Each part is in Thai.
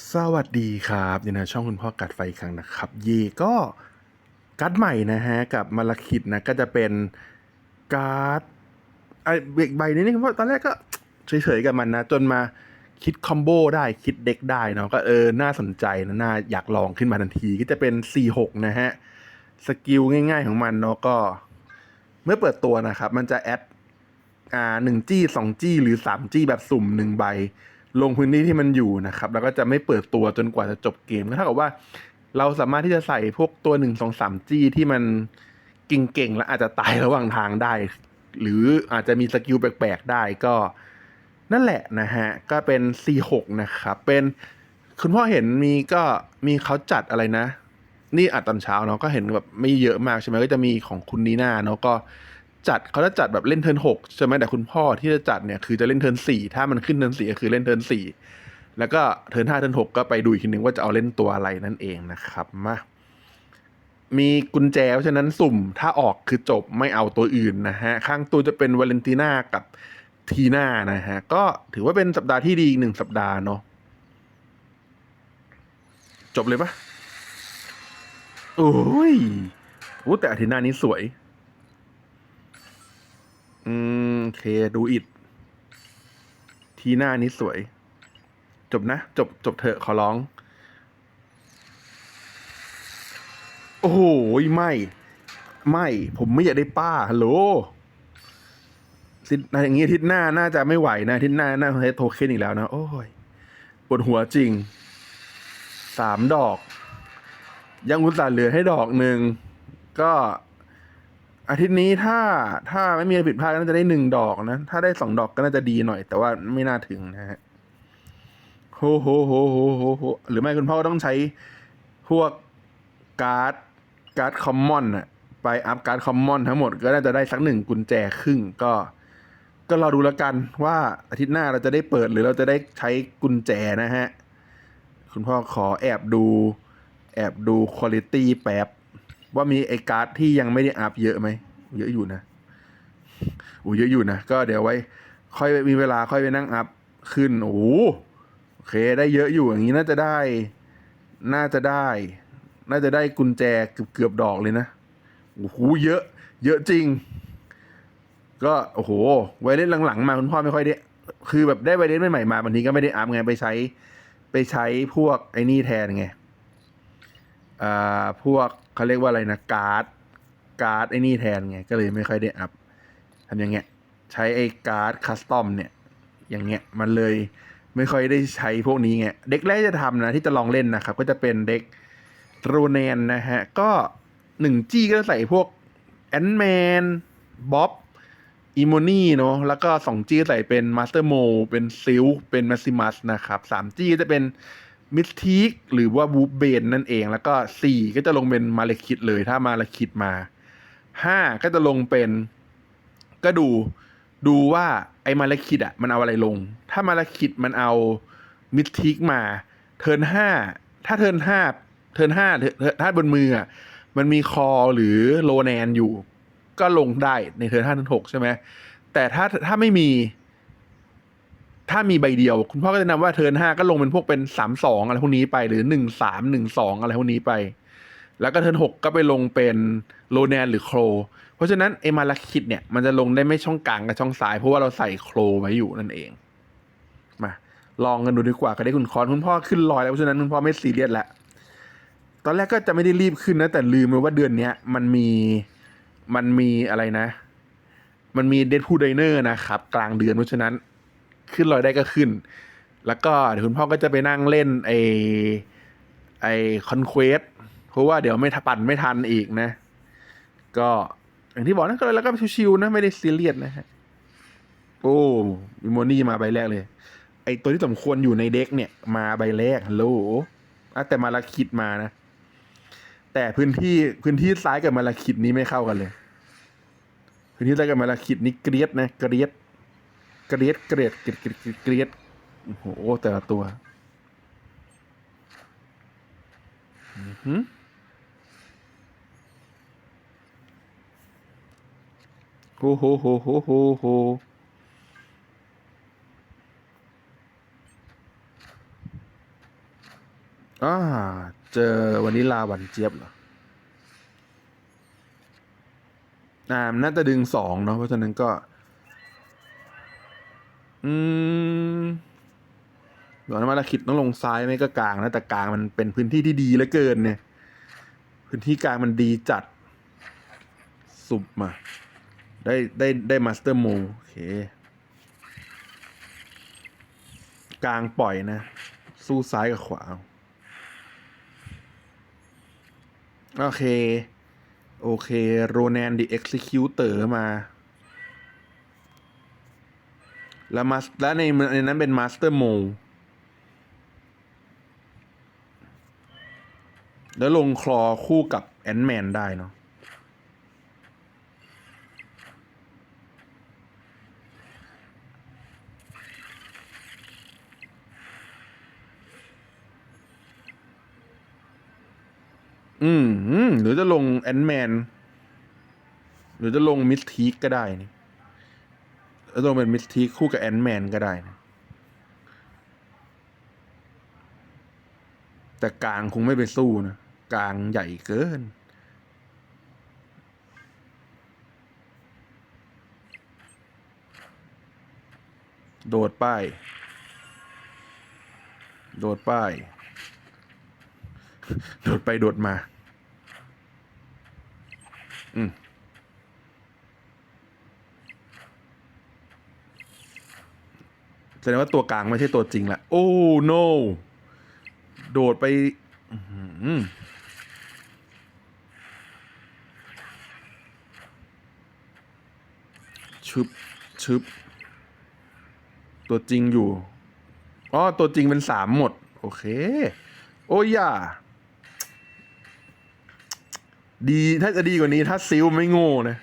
สวัสดีครับยินดีช่องคุณพ่อกัดไฟอีกครั้งนะครับย่ก็การ์ดใหม่นะฮะ กับมาลาคิดนะ ก็จะเป็นการ์ดไอ้เบรกใบนี้นี่เพราะตอนแรกก็เฉยๆกับมันนะ จนมาคิดคอมโบได้คิดเด็กได้เนาะก็เออ น่าสนใจนะน่าอยากลองขึ้นมาทันที ก็จะเป็น 4-6 นะฮะ สกิลง่ายๆของมันเนาะก็ เมื่อเปิดตัวนะครับ มันจะแอดอ่าหนึ่งจี้สองจี้หรือสามจี้แบบสุ่มหนึ่งใบ ลงพื้นที่ที่มันอยู่นะครับ แล้วก็จะไม่เปิดตัวจนกว่าจะจบเกมก็เท่ากับว่า เราสามารถที่จะใส่พวกตัวหนึ่งสองสามจี้ที่มันเก่งๆแล้วอาจจะตายระหว่างทางได้ หรืออาจจะมีสกิลแปลกๆได้ก็ นั่นแหละนะฮะ ก็เป็น C6 นะครับ เป็นคุณพ่อเห็นมีก็มีเขาจัดอะไรนะ นี่อัดตอนเช้าเนาะก็เห็นแบบไม่เยอะมากใช่ไหมก็จะมีของคุณนีน่าเนาะก็ จัดเขาจะจัดแบบเล่นเทิร์นหกใช่ไหมแต่คุณพ่อที่จะจัดเนี่ยคือจะเล่นเทิร์นสี่ถ้ามันขึ้นเทิร์นสี่ก็คือเล่นเทิร์นสี่แล้วก็เทิร์นห้าเทิร์นหกก็ไปดูอีกทีนึงว่าจะเอาเล่นตัวอะไรนั่นเองนะครับมามีกุญแจเพราะฉะนั้นสุ่มถ้าออกคือจบไม่เอาตัวอื่นนะฮะ ข้างตัวจะเป็นวาเลนติน่ากับทีน่านะฮะ ก็ถือว่าเป็นสัปดาห์ที่ดีอีกหนึ่งสัปดาห์เนาะจบเลยปะโอ้ยโอ้แต่อาทิตย์หน้านี้สวย อืมโอเคดูอิดทีหน้านี้สวย จบนะ จบ จบเถอะขอร้อง โอ้โหไม่ ไม่ ผมไม่อยากได้ป้าฮัลโหลสิอย่างงี้ทิตย์หน้าน่าจะไม่ไหวนะทิตย์หน้าน่าจะใช้โทเค็นอีกแล้วนะ โอ้ยปวดหัวจริงสามดอก ยังอุตส่าห์เหลือให้ดอกหนึ่งก็ อาทิตย์นี้ถ้าถ้าไม่มีอะไรผิดพลาดก็น่าจะได้หนึ่งดอกนะ ถ้าได้สองดอกก็น่าจะดีหน่อย แต่ว่าไม่น่าถึงนะฮะโหโหโหโหโหโหหรือไม่คุณพ่อก็ต้องใช้พวกการ์ดการ์ดคอมมอนอะไปอัพการ์ดคอมมอนทั้งหมดก็น่าจะได้สักหนึ่งกุญแจครึ่งก็ ก็รอดูแล้วกันว่าอาทิตย์หน้าเราจะได้เปิดหรือเราจะได้ใช้กุญแจนะฮะ คุณพ่อขอแอบดู แอบดูคุณภาพแป๊บ ว่ามีไอ้การ์ดที่ยังไม่ได้อัพเยอะไหมเยอะอยู่นะโอ้เยอะอยู่นะก็เดี๋ยวไว้ ค่อยมีเวลาค่อยไปนั่งอัพขึ้นโอ้โหโอเคได้เยอะอยู่อย่างนี้น่าจะได้ น่าจะได้ น่าจะได้กุญแจเกือบเกือบดอกเลยนะโอ้โหเยอะ เยอะจริง ก็โอ้โหไวเล่นหลังๆ มาคุณพ่อไม่ค่อยได้คือแบบได้ไวเล่นใหม่ๆมาบางทีก็ไม่ได้อัพไงไปใช้ ไปใช้พวกไอ้นี่แทนไงอ่าพวก เขาเรียกว่าอะไรนะการ์ดการ์ดไอ้นี่แทนไงก็เลยไม่ค่อยได้อัพทำอย่างเงี้ยใช้ไอ้การ์ดคัสตอมเนี่ย อย่างเงี้ยมันเลยไม่ค่อยได้ใช้พวกนี้ไงเด็กแรกจะทำนะที่จะลองเล่นนะครับ ก็จะเป็นเด็กโรแนนนะฮะ ก็หนึ่งจี้ก็จะใส่พวกแอนแมนบ๊อบอีโมนี่เนาะแล้วก็สองจี้ใส่เป็นมาสเตอร์โมเป็นซิลเป็นมาซิมัสนะครับสามจี้จะเป็น มิสทีกหรือว่าวูฟเบนนั่นเอง แล้วก็สี่ก็จะลงเป็นมาเลคิดเลยถ้ามาเลคิดมาห้าก็จะลงเป็น ก็ดูดูว่าไอ้มาเลคิดอะมันเอาอะไรลง ถ้ามาเลคิดมันเอามิสทีกมา เทิร์นห้าถ้าเทิร์นห้าเทิร์นห้าถ้าบนมืออะมันมีคอหรือโลแนนอยู่ ก็ลงได้ในเทิร์นห้าเทิร์นหกใช่ไหมแต่ถ้าถ้าไม่มี ถ้ามีใบเดียว คุณพ่อก็จะนำว่าเทิร์นห้าก็ลงเป็นพวกเป็นสามสองอะไรพวกนี้ไปหรือหนึ่งสามหนึ่งสองอะไรพวกนี้ไป แล้วก็เทิร์นหกก็ไปลงเป็นโลแนนหรือโครเพราะฉะนั้นเอมาลาคิดเนี่ยมันจะลงได้ไม่ช่องกลางกับช่องซ้าย เพราะว่าเราใส่โครไว้อยู่นั่นเองมาลองกันดูดีกว่าก็ได้คุณคอนคุณพ่อขึ้นลอยแล้วเพราะฉะนั้นคุณพ่อไม่ซีเรียสละตอนแรกก็จะไม่ได้รีบขึ้นนะแต่ลืมไปว่าเดือนเนี้ยมันมีมันมีอะไรนะ มันมีเด p พูไดเนอร์นะครับ กลางเดือนเพราะฉะนั้น ขึ้นลอยได้ก็ขึ้น แล้วก็เดี๋ยวคุณพ่อก็จะไปนั่งเล่นไอไอคอนเควสเพราะว่าเดี๋ยวไม่ทปั่นไม่ทันอีกนะ ก็อย่างที่บอกนะก็เลยแล้วก็ชิวๆนะไม่ได้ซีเรียสนะฮะโอ้มิโมนี่มาใบแรกเลย ไอตัวที่สมควรอยู่ในเด็กเนี่ย มาใบแรกฮัลโหลแต่มาลาคิดมานะ แต่พื้นที่พื้นที่ซ้ายกับมาลาคิดนี้ไม่เข้ากันเลย พื้นที่ซ้ายกับมาลาคิดนี่เกรียดนะเกรียด กรียดเกรียดเกรียดเกรียดเกรียดโอ้โหแต่ละตัวอือหือโหโหโหโหโหโหอ่า เจอวันนี้ลาวันเจี๊ยบเหรออ่าน่าจะดึงสองเนาะเพราะฉะนั้นก็ อืมเดี๋ยวนะมาละคิดต้องลงซ้ายไม่ก็กลางนะแต่กลางมันเป็นพื้นที่ที่ดีเหลือเกินเนี่ย พื้นที่กลางมันดีจัด สุบมา ได้ได้ได้มาสเตอร์โมโอเค กลางปล่อยนะ สู้ซ้ายกับขวา โอเค โอเค โรแนนดีเอ็กซิคิวเตอร์มา แล้วมาแล้วในในนั้นเป็นมาสเตอร์โมแล้วลงคลอคู่กับแอนแมนได้เนาะอืมอืมหรือจะลงแอนแมน หรือจะลงมิสทีกก็ได้นี่ แล้วลงเป็นมิสทีคู่กับแอนแมนก็ได้นะแต่กลางคงไม่ไปสู้นะกลางใหญ่เกิน โดดป้าย โดดป้าย โดดไปโดดมา อืม แสดงว่าตัวกลางไม่ใช่ตัวจริงละโอ้ no โดดไปชึบชึบตัวจริงอยู่อ๋อตัวจริงเป็นสามหมด โอเค โอ้ยอย่าดีถ้าจะดีกว่านี้ถ้าซิลไม่โง่นะ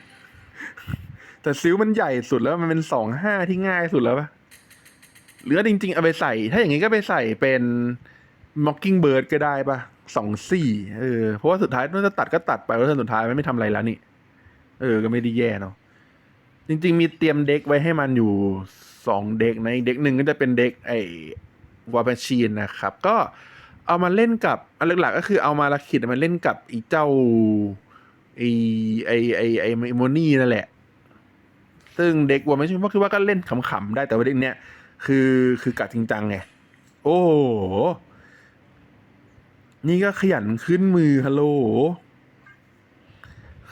แต่ซิลมันใหญ่สุดแล้วมันเป็นสองห้าที่ง่ายสุดแล้วปะ หรือจริง ๆ เอาไปใส่ ถ้าอย่างงี้ก็ไปใส่เป็น Mockingbird ก็ได้ปะสองสี่เออเพราะว่าสุดท้ายมันจะตัดก็ตัดไปเพราะสุดท้ายมันไม่ทำอะไรแล้วนี่ เออ ก็ไม่ได้แย่เนาะจริง ๆ มีเตรียมเด็กไว้ให้มันอยู่สองเด็กนะอีกเด็กหนึ่งก็จะเป็นเด็กไอ้วอร์แมชชีนนะครับ ก็เอามาเล่นกับอันหลักๆก็คือเอามาละขิดมาเล่นกับอ้เจ้าไอ้ไอ้ไอ้ไอ้โมนี่นั่นแหละ ซึ่งเด็กวอร์แมชชีนก็คือว่าก็เล่นขำๆได้แต่ว่าเด็กเนี้ย คือคือกัดจริงจังไงโอ้โหนี่ก็ขยันขึ้นมือฮัลโหล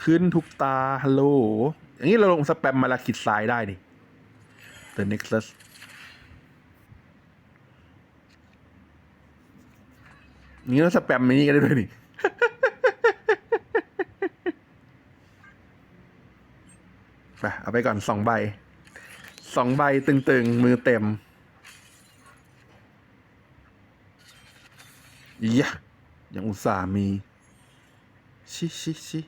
ขึ้นทุกตาฮัลโหลอย่างนี้เราลงสแปมมาลาคิดซ้ายได้ดิ The Nexus นี่เราสแปมมินี่ก็ได้ด้วยนี่ไปเอาไปก่อนสองใบ สองใบตึงๆ มือเต็มยะยังอุตส่ามี ชิชิชิ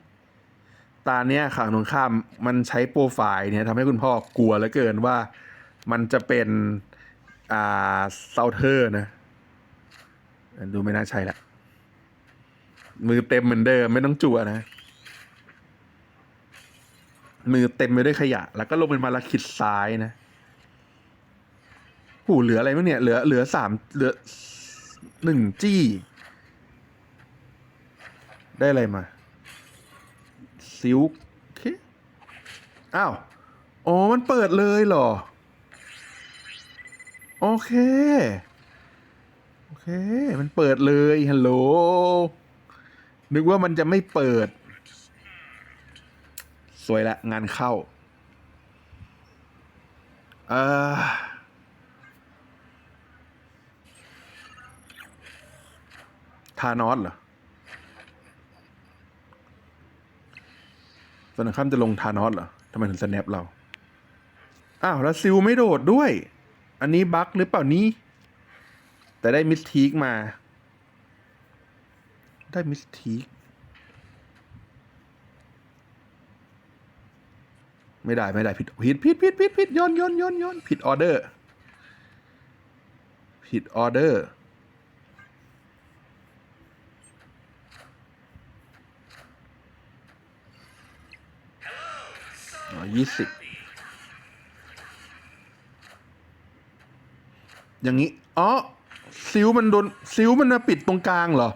ตาเนี้ยข่าวตรงข้ามมันใช้โปรไฟล์เนี่ยทำให้คุณพ่อกลัวเหลือเกินว่ามันจะเป็น อ่าเซาเทอร์นะ ดูไม่น่าใช่ละ มือเต็มเหมือนเดิม ไม่ต้องจั่วนะ มือเต็มไปด้วยขยะ แล้วก็ลงเป็นมาลาคิดซ้ายนะหูเหลืออะไรมั้งเนี่ย เหลือเหลือสามเหลือหนึ่งจี้ ได้อะไรมา ซิลค์โอเคอ้าว อ๋อ มันเปิดเลยเหรอ โอเค โอเค มันเปิดเลย ฮัลโหล นึกว่ามันจะไม่เปิด สวยละงานเข้า เออทานอสเหรอสนับข้ามจะลงทานอสเหรอทำไมถึงสแนปเรา อ้าว แล้วซิลไม่โดดด้วย อันนี้บั๊กหรือเปล่านี้ แต่ได้มิสทีกมา ได้มิสทีก ไม่ได้ไม่ได้ผิดผิดผิดผิดผิดผิดย้อนย้อนย้อนย้อนผิดออเดอร์ผิดออเดอร์ยี่สิบอย่างนี้ อ๋อ ซิวมันโดน ซิวมันมาปิดตรงกลางเหรอ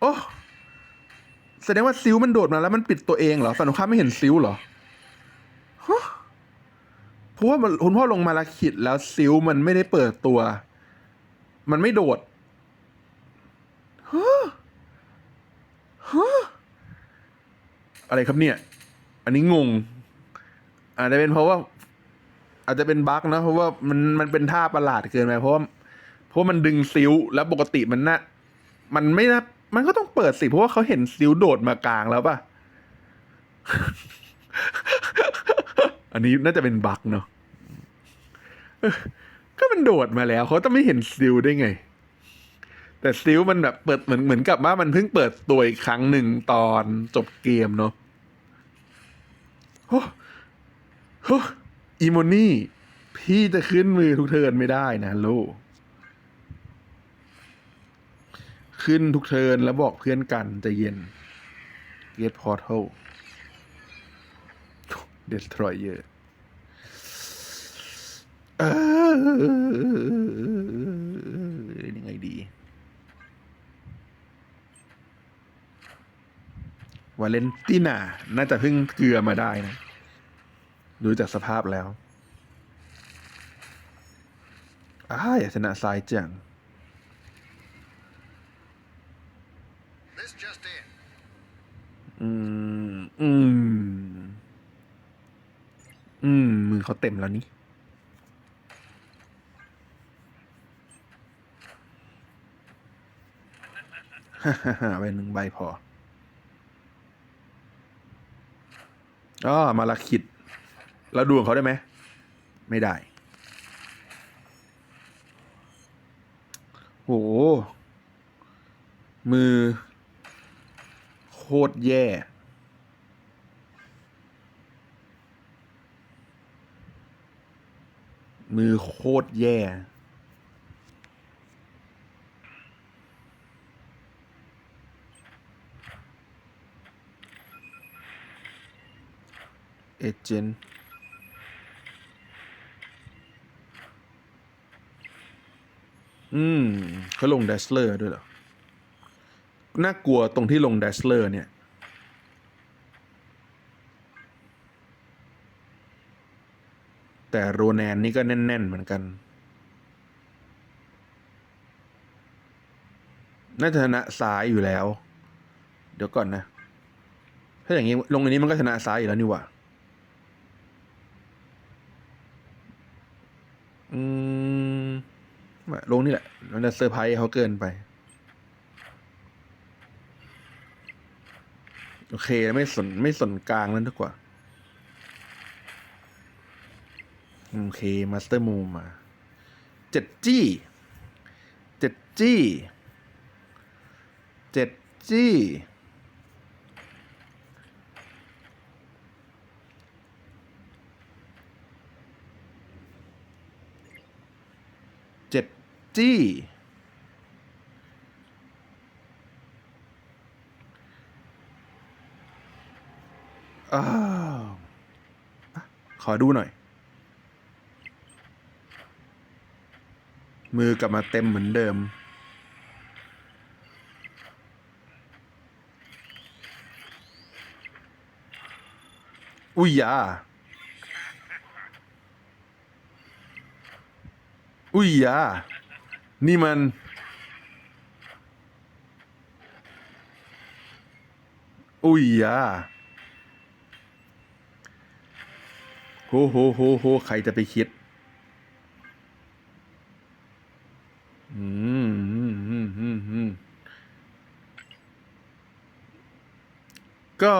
โอ้ ดงว่าซิวมันโดดมาแล้วมันปิดตัวเองเหรอฝั่งตรงข้ามไม่เห็นซิวเหรอเพราะว่าคุณพ่อลงมาละขิดแล้วซิวมันไม่ได้เปิดตัว มันไม่โดดฮะฮะอะไรครับเนี่ย อันนี้งง อาจจะเป็นเพราะว่า อาจจะเป็นบั๊กนะเพราะว่ามันมันเป็นท่าประหลาดเกินไปเพราะว่าเพราะมันดึงซิวแล้วปกติมันน่ะมันไม่นะ มันก็ต้องเปิดสิ เพราะว่าเขาเห็นซิวโดดมากลางแล้วป่ะ อันนี้น่าจะเป็นบั๊กเนาะก็มันโดดมาแล้วเขาจะไม่เห็นซิลได้ไง แต่ซิลมันแบบเปิดเหมือนเหมือนกับว่ามันเพิ่งเปิดตัวอีกครั้งหนึ่งตอนจบเกมเนาะโอ้โหอีโมนี่ พี่จะขึ้นมือทุกเทินไม่ได้นะโลก ขึ้นทุกเทินแล้วบอกเพื่อนกันใจะเย็น Get Portal Destroyer เออยังไงดีวาเลนติน่า น่าจะเพิ่งเกลือมาได้นะ ดูจากสภาพแล้วอ้าอยากชนะทรายจัง อืม อืม อืม มือเขาเต็มแล้วนี่ ฮ่าฮ่าฮ่าไปหนึ่งใบพออ๋อมาละคิด แล้วดวงเขาได้ไหม ไม่ได้ โห มือ ตรแย่ มือโคตรแย่ เอเจนต์อืมเขาลงเดัชเลอร์ด้วยเหรอ น่ากลัวตรงที่ลงดัชเลอร์เนี่ย แต่โรแนนนี่ก็แน่น ๆ เหมือนกัน น่าจะชนะซ้ายอยู่แล้ว เดี๋ยวก่อนนะ ถ้าอย่างนี้ ลงอันนี้มันก็ชนะซ้ายอยู่แล้วนี่หว่าอืมลงนี่แหละมันจะเซอร์ไพรส์เขาเกินไป โอเค ไม่สนไม่สนกลางแล้วดีกว่า โอเคมาสเตอร์มูมาเจ็ดจี้เจ็ดจี้เจ็ดจี้เจ็ดจี้ อขอดูหน่อย มือกลับมาเต็มเหมือนเดิม อุ้ยยาอุ้ยยานี่มัน อุ้ยยา โหโหโหโหใครจะไปคิด อืมอืมอืมอืมอืมก็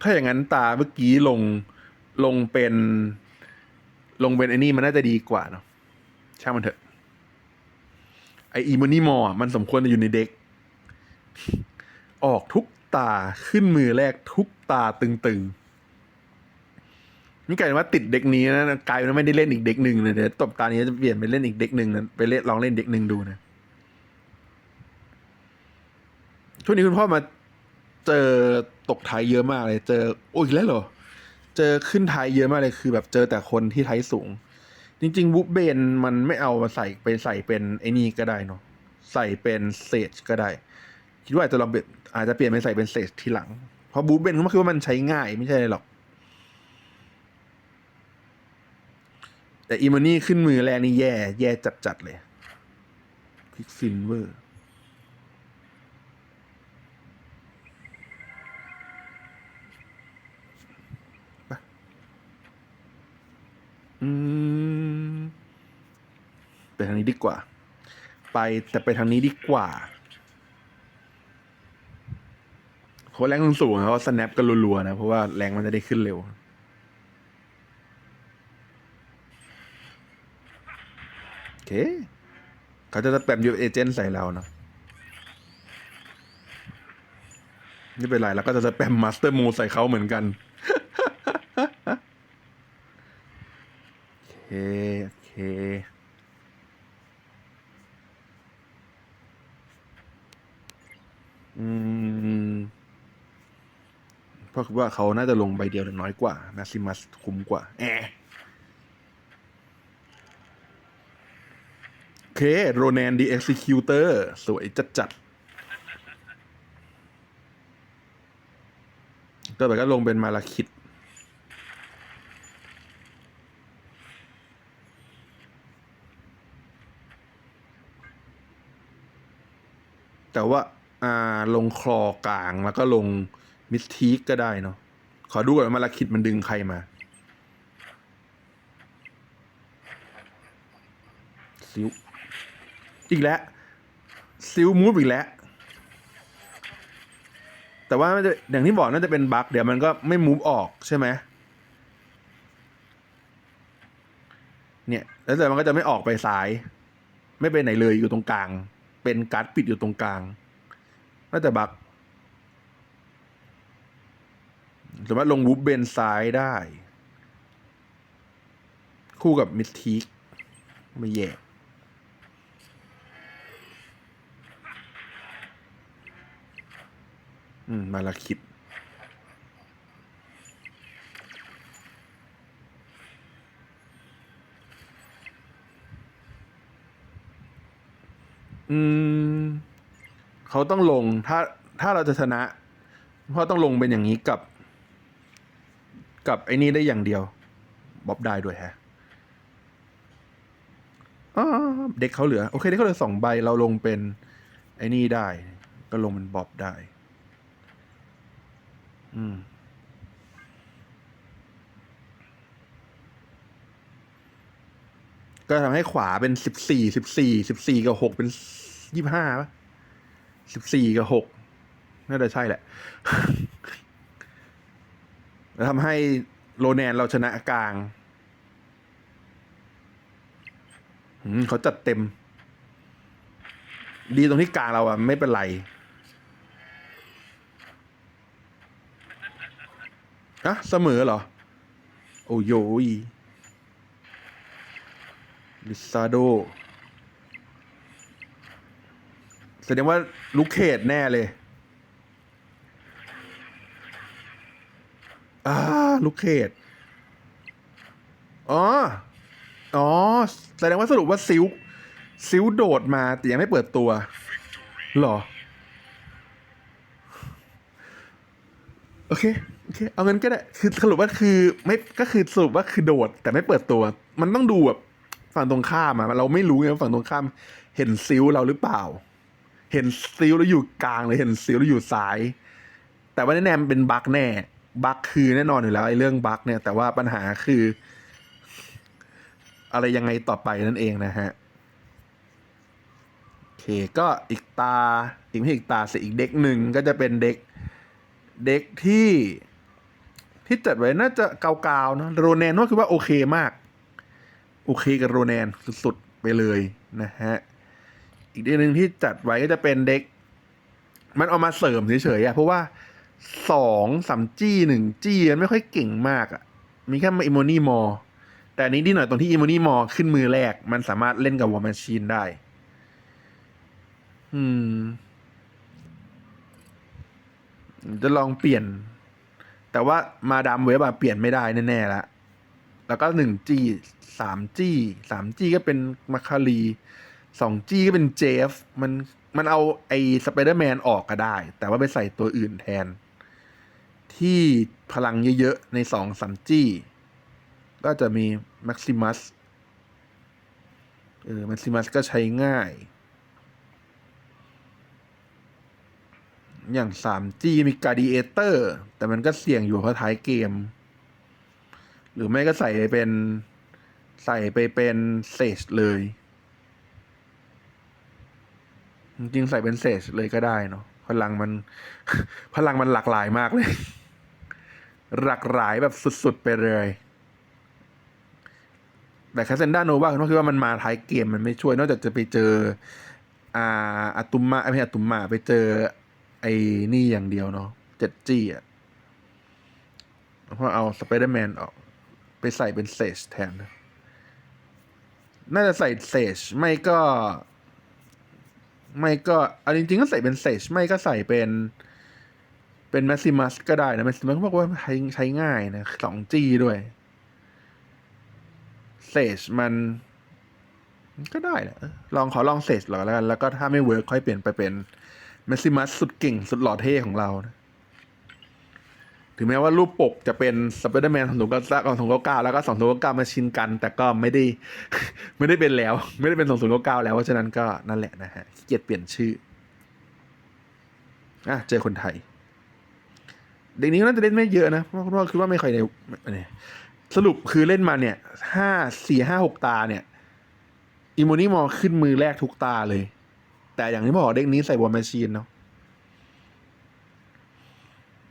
ถ้าอย่างนั้นตาเมื่อกี้ลงลงเป็น ลงเป็นไอ้นี่มันน่าจะดีกว่าเนาะช่างมันเถอะ ไออีมอนี่มอร์มันสมควรจะอยู่ในเด็ก ออกทุกตาขึ้นมือแรกทุกตาตึงๆ นี่กลายเป็นว่าติดเด็กนี้นะกลายเป็นว่าไม่ได้เล่นอีกเด็กหนึ่งเลยเดี๋ยวตบตานี้จะเปลี่ยนไปเล่นอีกเด็กหนึ่งนะไปเล่นลองเล่นเด็กหนึ่งดูนะช่วงนี้คุณพ่อมาเจอตกไทยเยอะมากเลย เจอ โอ้ยแล้วเหรอเจอขึ้นไทยเยอะมากเลยคือแบบเจอแต่คนที่ไทยสูง จริงๆบุ๊เบนมันไม่เอามาใส่ไปใส่เป็นไอ้นี่ก็ได้เนาะใส่เป็นเซจก็ได้ คิดว่าจะลองเปลี่ยนอาจจะเปลี่ยนไปใส่เป็นเซจทีหลัง เพราะบุ๊เบนก็คือว่ามันใช้ง่ายไม่ใช่หรอก แต่อีมานี่ขึ้นมือแรกนี่แย่ แย่จัดๆเลยควิกซินเวอร์ไปทางนี้ดีกว่า ไปแต่ไปทางนี้ดีกว่าเพราะแรงมันสูงเขาสแนปกันรัวๆนะ เพราะว่าแรงมันจะได้ขึ้นเร็ว โอ เคเขาจะแปมยูเอเจนต์ใส่เราเนาะไม่เป็นไรแล้วก็จะสแปมมาสเตอร์โมใส่เขาเหมือนกันโอเคโอเคอืมเพราะว่าเขาน่าจะลงใบเดียวหรือน้อยกว่านาซิมัสคุ้มกว่า แอะโอ เคโรแนนดีเอ็กซิคิวเตอร์สวยจัดจัดๆต่อไปก็ลงเป็นมาลาคิด แต่ว่าอ่าลงคลอกลางแล้วก็ลงมิสทีกก็ได้เนาะขอดูก่อนมาลาคิดมันดึงใครมาซิว อีกแล้วซิวมูฟอีกแล้ว แต่ว่าอย่างที่บอกน่าจะเป็นบั๊กเดี๋ยวมันก็ไม่มูฟออกใช่ไหมเนี่ยแล้วแต่มันก็จะไม่ออกไปซ้าย ไม่ไปไหนเลยอยู่ตรงกลาง เป็นการ์ดปิดอยู่ตรงกลางน่าจะบักสามารถลงวูบเบนซ้ายได้ คู่กับมิสทีกไม่แย่ อืม มาละคิด อืม เขาต้องลงถ้าถ้าเราจะชนะ เพราะต้องลงเป็นอย่างนี้กับ กับไอ้นี่ได้อย่างเดียวบ๊อบได้ด้วยฮะอ๋อเด็กเขาเหลือ โอเคเด็กเขาเหลือสองใบเราลงเป็น ไอ้นี่ได้ ก็ลงเป็นบ๊อบได้ อืมก็ทำให้ขวาเป็นสิบสี่สิบสี่สิบสี่กับหกเป็นยี่ห้าปะสิบสี่กับหกน่าจะใช่แหละ แล้วทำให้โรแนนเราชนะกลางเขาจัดเต็ม ดีตรงที่กลางเราอะไม่เป็นไร อะเสมอเหรอ โอ้โยลิซาโด แสดงว่าลูกเขตแน่เลยอ่าลูกเขต อ๋อ อ๋อ แสดงว่าสรุปว่าซิลซิลโดดมาแต่ยังไม่เปิดตัว หรอ โอเค เอาเงินก็ได้คือสรุปว่าคือไม่ก็คือสรุปว่าคือโดดแต่ไม่เปิดตัว มันต้องดูแบบฝั่งตรงข้ามอะเราไม่รู้ไงว่าฝั่งตรงข้าม เห็นซิลเราหรือเปล่า เห็นซิลแล้วอยู่กลางหรือเห็นซิลแล้วอยู่ซ้าย แต่ว่าแน่ๆมันเป็นบั๊กแน่บั๊กคือแน่นอนอยู่แล้วไอ้เรื่องบั๊กเนี่ย แต่ว่าปัญหาคือ อะไรยังไงต่อไปนั่นเองนะฮะโอเคก็อีกตาอีกไม่อีกตาสิอีกเด็กหนึ่งก็จะเป็นเด็กเด็กที่ ที่จัดไว้น่าจะเกาๆเนะโรแนนว่าคือว่าโอเคมาก โอเคกับโรแนนสุดๆไปเลยนะฮะ อีกเด็กหนึ่งที่จัดไว้ก็จะเป็นเด็ก มันเอามาเสริมเฉยๆอะเพราะว่าสองสามจี้หนึ่งจี้มันไม่ค่อยเก่งมากอะมีแค่อิโมนี่มอแต่นี้ดีหน่อยตรงที่อิโมนี่มอขึ้นมือแรก มันสามารถเล่นกับวอร์ม c ชีนได้ อืมจะลองเปลี่ยน แต่ว่ามาดามเว็บอะเปลี่ยนไม่ได้แน่ๆละแล้วก็หนึ่งจีสามจีสามจีก็เป็นมาคารีสองจีก็เป็นเจฟ มันมันเอาไอ้สไปเดอร์แมนออกก็ได้ แต่ว่าไปใส่ตัวอื่นแทน ที่พลังเยอะๆ ในสองสามจีก็จะมีแม็กซิมัสเออแม็กซิมัสก็ใช้ง่าย อย่าง 3G มี Gladiator แต่มันก็เสี่ยงอยู่เพราะท้ายเกม หรือไม่ก็ใส่ไปเป็นใส่ไปเป็นเซจเลย จริงใส่เป็นเซจเลยก็ได้เนาะพลังมัน พลังมันหลากหลายมากเลย หลากหลายแบบสุดๆไปเลยแต่คาเซนด้าโนวาผมคิดว่ามันมาท้ายเกมมันไม่ช่วย นอกจากจะไปเจออาอะตุมมาไม่ใช่อะตุมมาไปเจอ ไอ้นี่อย่างเดียวเนาะเจ็ดจี้อะเพราะเอาสไปเดอร์แมนออก ไปใส่เป็นเซจแทน น่าจะใส่เซจไม่ก็ ไม่ก็เอาจริงๆก็ใส่เป็นเซจไม่ก็ใส่เป็น เป็นแมสซิมัสก็ได้นะแมสซิมัสเขาบอกว่าใช้ใช้ง่ายนะสองจีด้วยเซจมันก็ได้แหละลองขอลองเซจหรอแล้วกัน แล้วก็ถ้าไม่เวิร์กค่อยเปลี่ยนไปเป็น แมสซิมัสสุดเก่งสุดหล่อเท่ของเรานะถึงแม้ว่ารูปปกจะเป็นสไปเดอร์แมนสองตัวเก้าสองตัวเก้าแล้วก็สองตัวเก้ามาชินกัน แต่ก็ไม่ได้ไม่ได้เป็นแล้ว ไม่ได้เป็นสองตัวเก้าแล้วเพราะฉะนั้นก็นั่นแหละนะฮะเกียจเปลี่ยนชื่ออะเจอคนไทย เด็กนี้น่าจะเล่นไม่เยอะนะเพราะเพราคือว่าไม่ค่อยได้เนี่ยสรุปคือเล่นมาเนี่ยห้าสี่ห้าหกตาเนี่ยอิโมนิมอขึ้นมือแรกทุกตาเลย แต่อย่างที่บอกเด็กนี้ใส่บอลแมชชีนเนาะ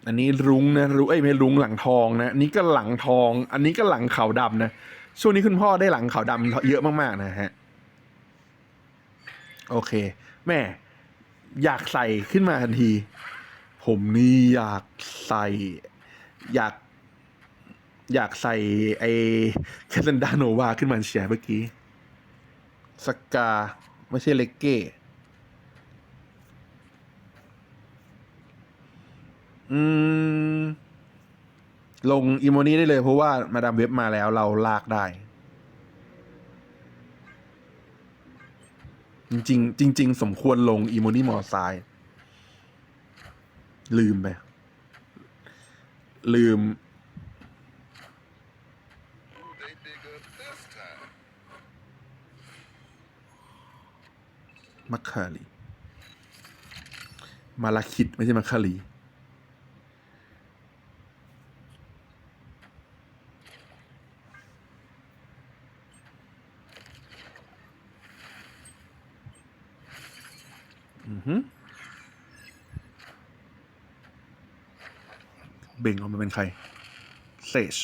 อันนี้รุ้งนะรุ้งเอ้ไม่รุ้งหลังทองนะนี้ก็หลังทอง อันนี้ก็หลังขาวดำนะช่วงนี้คุณพ่อได้หลังขาวดำเยอะมากๆนะฮะโอเค แม่ อยากใส่ขึ้นมาทันที ผมนี่อยากใส่ อยาก อยากใส่ไอ้แคทเซนดาโนวาขึ้นมาเชียเมื่อกี้สกาไม่ใช่เลกเก้ อืม ลงอีโมนี่ได้เลยเพราะว่ามาดามเว็บมาแล้วเราลากได้ จริงจริงสมควรลงอีโมนี่มอไซด์ลืมไป ลืม มัคคารีมาลาคิดไม่ใช่มัคคารีอือหือ เบ่งออกมาเป็นใครเซช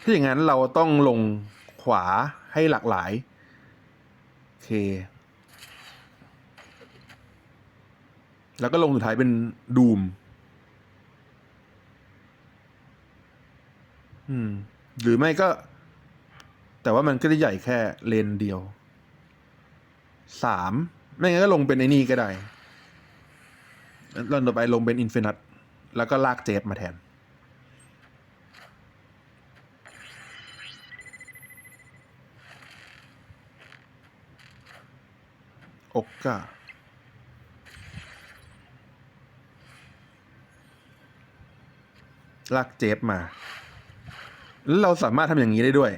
ถ้าอย่างนั้นเราต้องลงขวาให้หลากหลาย โอเค แล้วก็ลงสุดท้ายเป็นดูม อืม หรือไม่ก็ แต่ว่ามันก็ได้ใหญ่แค่เลนเดียว สาม ไม่งั้นก็ลงเป็นไอ้นี่ก็ได้แล้วต่อไปลงเป็นอินฟินิตแล้วก็ลากเจฟมาแทน โอกกาลากเจฟมา แล้วเราสามารถทำอย่างนี้ได้ด้วย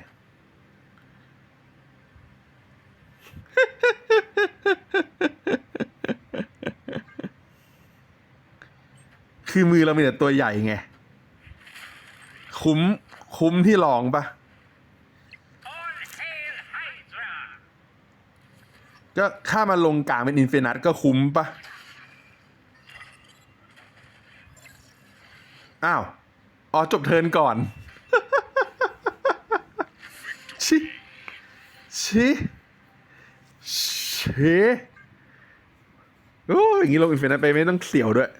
คือมือเรามีแต่ตัวใหญ่ไง คุ้ม คุ้มที่ลองปะก็ถ้ามาลงกลางเป็นอินฟินิตก็คุ้มปะอ้าว อ๋อ จบเทิร์นก่อน ชิชิชิโอ้อย่างนี้ลงอินฟินิตไปไม่ต้องเสียวด้วย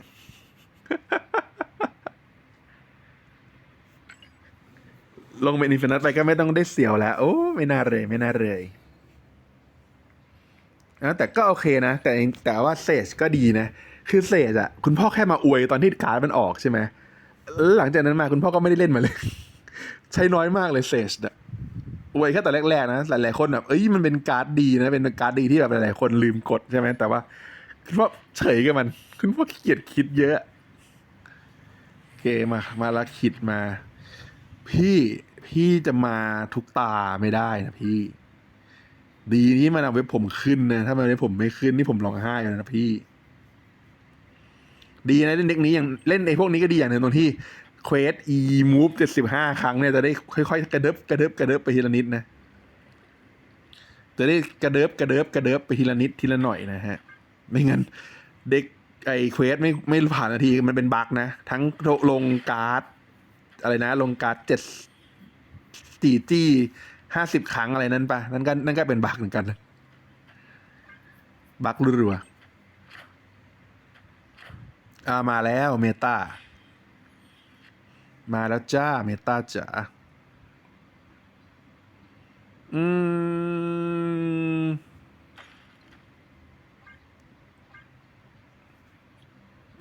ลงเป็นอินฟินิตไปก็ไม่ต้องได้เสียวแล้ว โอ้ไม่น่าเลยไม่น่าเลยนะแต่ก็โอเคนะ แต่แต่ว่าเซจก็ดีนะ คือเซจอะคุณพ่อแค่มาอวยตอนที่การ์ดมันออกใช่ไหมแล้วหลังจากนั้นมาคุณพ่อก็ไม่ได้เล่นมาเลย ใช้น้อยมากเลยเซจอะอวยแค่แต่แรกๆนะหลายๆคนแบบเอ้ยมันเป็นการ์ดดีนะเป็นการ์ดดีที่แบบหลายๆคนลืมกดใช่ไหมแต่ว่าคุณพ่อเฉยกับมัน คุณพ่อขี้เกียจคิดเยอะ เคมามาละคิดมา พี่พี่จะมาทุกตาไม่ได้นะพี่ ดีที่มันเอาเว็บผมขึ้นนะถ้ามันเว็บผมไม่ขึ้นนี่ผมร้องไห้เลยนะพี่ ดีนะเล่นเด็กนี้อย่างเล่นไอ้พวกนี้ก็ดีอย่างหนึ่งตรงที่เควส e move เจ็ดสิบห้าครั้งเนี่ยจะได้ค่อยๆกระเดิบกระเดิบกระเดิบไปทีละนิดนะจะได้กระเดิบกระเดิบกระเดิบไปทีละนิดทีละหน่อยนะฮะ ไม่งั้นเด็ก ไอเควสไม่ไม่ผ่านนาทีมันเป็นบั๊กนะ ทั้งลงการ์ด อะไรนะ ลงการ์ดเจ็ดจีจี้ห้าสิบครั้งอะไรนั้นปะนั่นก็นั่นก็เป็นบั๊กเหมือนกันบั๊กรัวๆอ่ามาแล้วเมตามาแล้วจ้าเมตาจ๋าอืม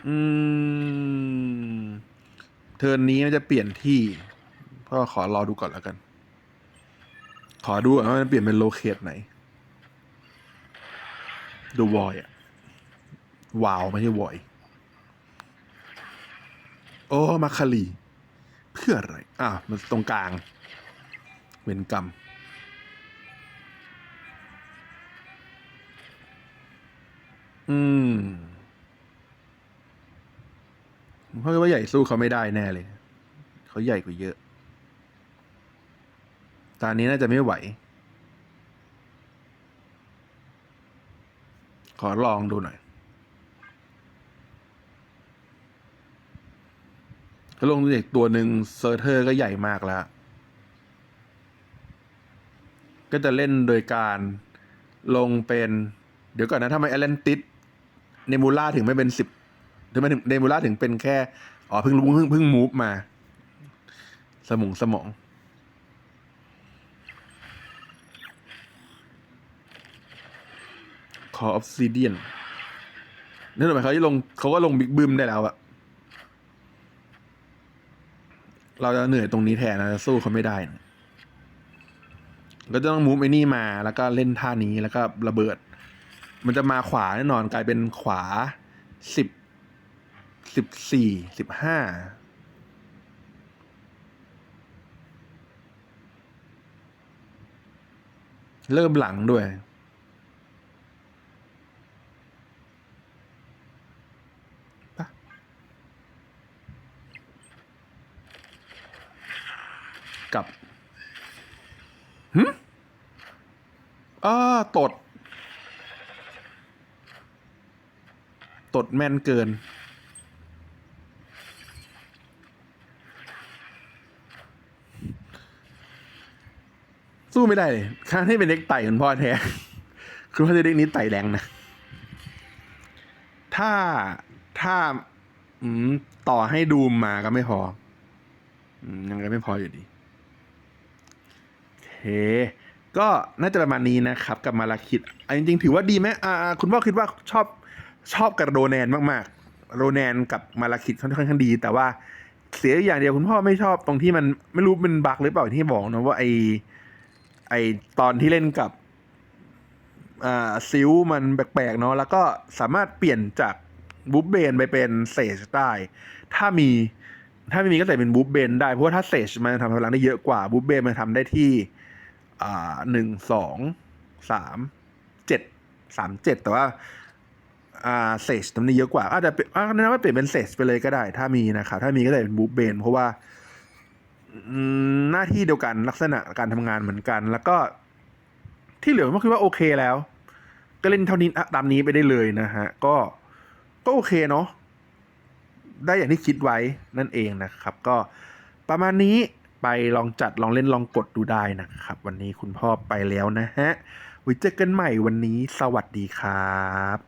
อืม เทิร์นนี้มันจะเปลี่ยนที่พ่อขอรอดูก่อนแล้วกัน ขอดูก่อนว่ามันเปลี่ยนเป็นโลเคทไหนดูวอยอะวาวไม่ใช่วอย โอ้มาคาลีเพื่ออะไร อะ มันตรงกลาง เวนกรรมอืม ผมคิดว่าใหญ่สู้เขาไม่ได้แน่เลย เขาใหญ่กว่าเยอะ ตอนนี้น่าจะไม่ไหว ขอลองดูหน่อยก็ลงเด็กตัวหนึ่งเซอร์เทอร์ก็ใหญ่มากแล้ว ก็จะเล่นโดยการลงเป็น เดี๋ยวก่อนนะทำไมแอตแลนติสเนมูล่าถึงไม่เป็นสิบ ถึงไมเนมูล่าถึงเป็นแค่ อ๋อเพิ่งรู้เพิ่งเพิ่งมูฟมา สมองสมอง คอออฟซิเดียนนั่นหมายเขาจะลงเขาก็ลงบิ๊กบึมได้แล้วอะเราจะเหนื่อยตรงนี้แทนนะจะสู้เขาไม่ได้นะก็จะต้องมูฟไอ้นี่มา แล้วก็เล่นท่านี้แล้วก็ระเบิด มันจะมาขวาแน่นอนกลายเป็นขวาสิบ สิบสี่สิบห้าเริ่มหลังด้วย กับหึอ้าตด ตดแม่นเกิน สู้ไม่ได้เลยข้างที่เป็นเด็กไต่คุณพ่อแท้คือพ่อจะเด็กนี้ไต่แรงนะ ถ้าถ้า อืม ต่อให้ดูมมาก็ไม่พอ อืมยังไงไม่พออยู่ดีโอเคก็น่าจะประมาณนี้นะครับ กับมาลาคิดอันจริงๆ ถือว่าดีไหมอ่า คุณพ่อคิดว่าชอบชอบกับโรแนนมากๆ โรแนนกับมาลาคิดค่อนข้างดี แต่ว่าเสียอย่างเดียวคุณพ่อไม่ชอบตรงที่มันไม่รู้เป็นบั๊กหรือเปล่าที่บอกนะว่าไอ ไอตอนที่เล่นกับอ่าซิลมันแปลกๆเนาะแล้วก็สามารถเปลี่ยนจากบูฟเบนไปเป็นเซจได้ ถ้ามีถ้าไม่มีก็ใส่เป็นบูฟเบนได้ เพราะว่าถ้าเซจมันทำพลังได้เยอะกว่าบูฟเบนมันทำได้ที่อ่าหนึ่งสองสามเจ็ดสามเจ็ดแต่ว่าอ่าเซจทำได้เยอะกว่าอาจจะเป็นอ่าแนะนำว่าเปลี่ยนเป็นเซจไปเลยก็ได้ ถ้ามีนะครับถ้ามีก็ใส่เป็นบูฟเบนเพราะว่า หน้าที่เดียวกันลักษณะการทำงานเหมือนกัน แล้วก็ที่เหลือผมคิดว่าโอเคแล้ว ก็เล่นเท่านี้ตามนี้ไปได้เลยนะฮะ ก็ก็โอเคเนาะได้อย่างที่คิดไว้นั่นเองนะครับ ก็ประมาณนี้ไปลองจัดลองเล่นลองกดดูได้นะครับ วันนี้คุณพ่อไปแล้วนะฮะไว้เจอกันใหม่วันนี้สวัสดีครับ